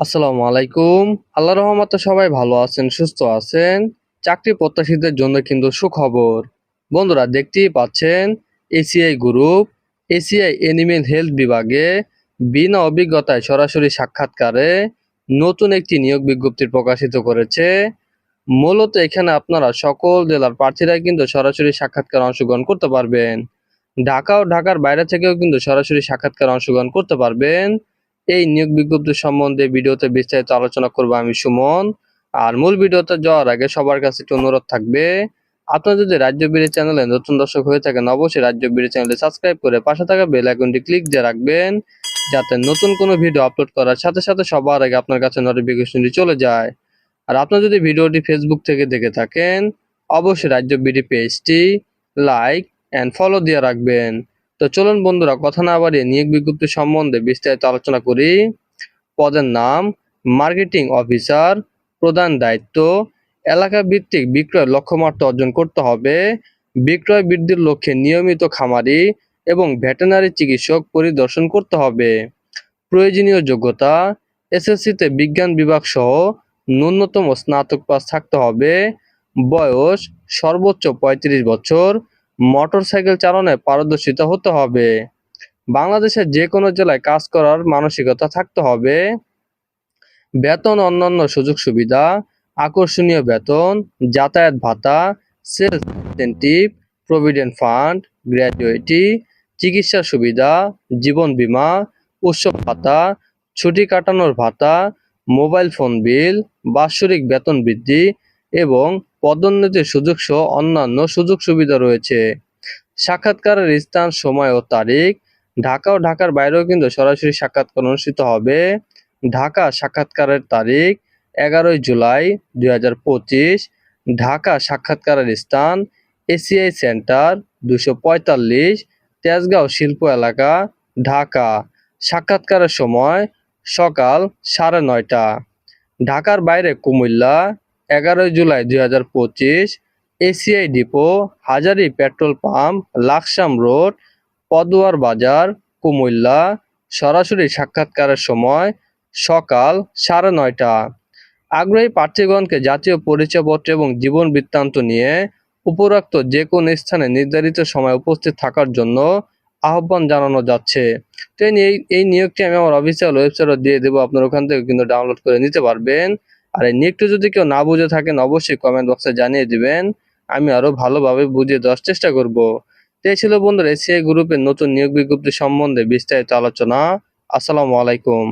আসসালামু আলাইকুম। আল্লাহ রহমতে সবাই ভালো আছেন, সুস্থ আছেন। চাকরি প্রত্যাশীদের জন্য কিন্তু সুখবর। বন্ধুরা, দেখতেই পাচ্ছেন, ACI group, ACI animal health বিভাগে বিনা অভিজ্ঞতায় সরাসরি সাক্ষাৎকারে নতুন একটি নিয়োগ বিজ্ঞপ্তি প্রকাশিত করেছে। মূলত এখানে আপনারা সকল জেলার প্রার্থীরাই কিন্তু সরাসরি সাক্ষাৎকার অংশগ্রহণ করতে পারবেন। ঢাকা ও ঢাকার বাইরে থেকেও কিন্তু সরাসরি সাক্ষাৎকার অংশগ্রহণ করতে পারবেন। এই নিয়োগ বিজ্ঞপ্তি সম্বন্ধে ভিডিওতে বিস্তারিত আলোচনা করব আমি সুমন। আর মূল ভিডিওতে যাওয়ার আগে সবার কাছে একটু অনুরোধ থাকবে, আপনারা যদি রাজ্য বিড়ি চ্যানেলে নতুন দর্শক হয়ে থাকেন, অবশ্যই রাজ্য বিড়ি চ্যানেলে সাবস্ক্রাইব করে পাশে থাকা বেল আইকনটি ক্লিক দিয়ে রাখবেন, যাতে নতুন কোনো ভিডিও আপলোড করার সাথে সাথে সবার আগে আপনার কাছে নোটিফিকেশনটি চলে যায়। আর আপনারা যদি ভিডিওটি ফেসবুক থেকে দেখে থাকেন, অবশ্যই রাজ্য বিডি পেজটি লাইক অ্যান্ড ফলো দিয়ে রাখবেন। তো চলুন বন্ধুরা, কথা না বাড়িয়ে নিয়োগ বিজ্ঞপ্তি সম্বন্ধে বিস্তারিত আলোচনা করি। পদের নাম, মার্কেটিং অফিসার, প্রধান দায়িত্ব এলাকা ভিত্তিক বিক্রয় লক্ষ্যমাত্রা অর্জন করতে হবে, বিক্রয় বৃদ্ধির লক্ষ্যে নিয়মিত খামারি এবং ভেটেনারি চিকিৎসক পরিদর্শন করতে হবে, প্রয়োজনীয় যোগ্যতা, এসএসসিতে বিজ্ঞান বিভাগ সহ ন্যূনতম স্নাতক পাস থাকতে হবে, বয়স সর্বোচ্চ পঁয়ত্রিশ বছর মোটরসাইকেল চালনায় পারদর্শিতা হতে হবে। বাংলাদেশের যে কোনো জেলায় কাজ করার মানসিকতা থাকতে হবে। বেতন, অন্যান্য সুযোগ সুবিধা, আকর্ষণীয় বেতন, যাতায়াত ভাতা sales incentive, provident fund, gratuity চিকিৎসা সুবিধা, জীবন বীমা, উৎসব ভাতা, ছুটি কাটানোর ভাতা, মোবাইল ফোন বিল, বাৎসরিক বেতন বৃদ্ধি এবং পদোন্নতির সুযোগ সহ অন্যান্য সুযোগ সুবিধা রয়েছে। সাক্ষাৎকারের স্থান, সময় ও তারিখ। ঢাকা ও ঢাকার বাইরেও কিন্তু সরাসরি সাক্ষাৎকার অনুষ্ঠিত হবে। ঢাকা সাক্ষাৎকারের তারিখ, এগারোই জুলাই দুই হাজার পঁচিশ। ঢাকা সাক্ষাৎকারের স্থান, এসিআই সেন্টার দুশো পঁয়তাল্লিশ, তেজগাঁও শিল্প এলাকা, ঢাকা। সাক্ষাৎকারের সময় সকাল সাড়ে নয়টা। ঢাকার বাইরে কুমিল্লা এগারোই জুলাই দুই হাজার পঁচিশ ACI depot, Hazari petrol pump, Laksam road, পদুয়ার বাজার, কুমিল্লা। সরাসরি সাক্ষাৎকারের সময় সকাল সাড়ে নয়টা। আগ্রহী প্রার্থীগণকে জাতীয় পরিচয়পত্র এবং জীবন বৃত্তান্ত নিয়ে উপরোক্ত যে কোনো স্থানে নির্ধারিত সময় উপস্থিত থাকার জন্য আহ্বান জানানো যাচ্ছে। তো এই এই নিয়োগটি আমি আমার অফিসিয়াল ওয়েবসাইটে দিয়ে দেবো। আপনার ওখান থেকে কিন্তু ডাউনলোড করে নিতে পারবেন। আর এই নিয়োগটি যদি কেউ না বুঝে থাকেন, অবশ্যই কমেন্ট বক্সে জানিয়ে দিবেন। আমি আরও ভালোভাবে বুঝিয়ে দেওয়ার চেষ্টা করব। তো ছিল বন্ধুরা, এসিআই গ্রুপের নতুন নিয়োগ বিজ্ঞপ্তি সম্বন্ধে বিস্তারিত আলোচনা। আসসালামু আলাইকুম।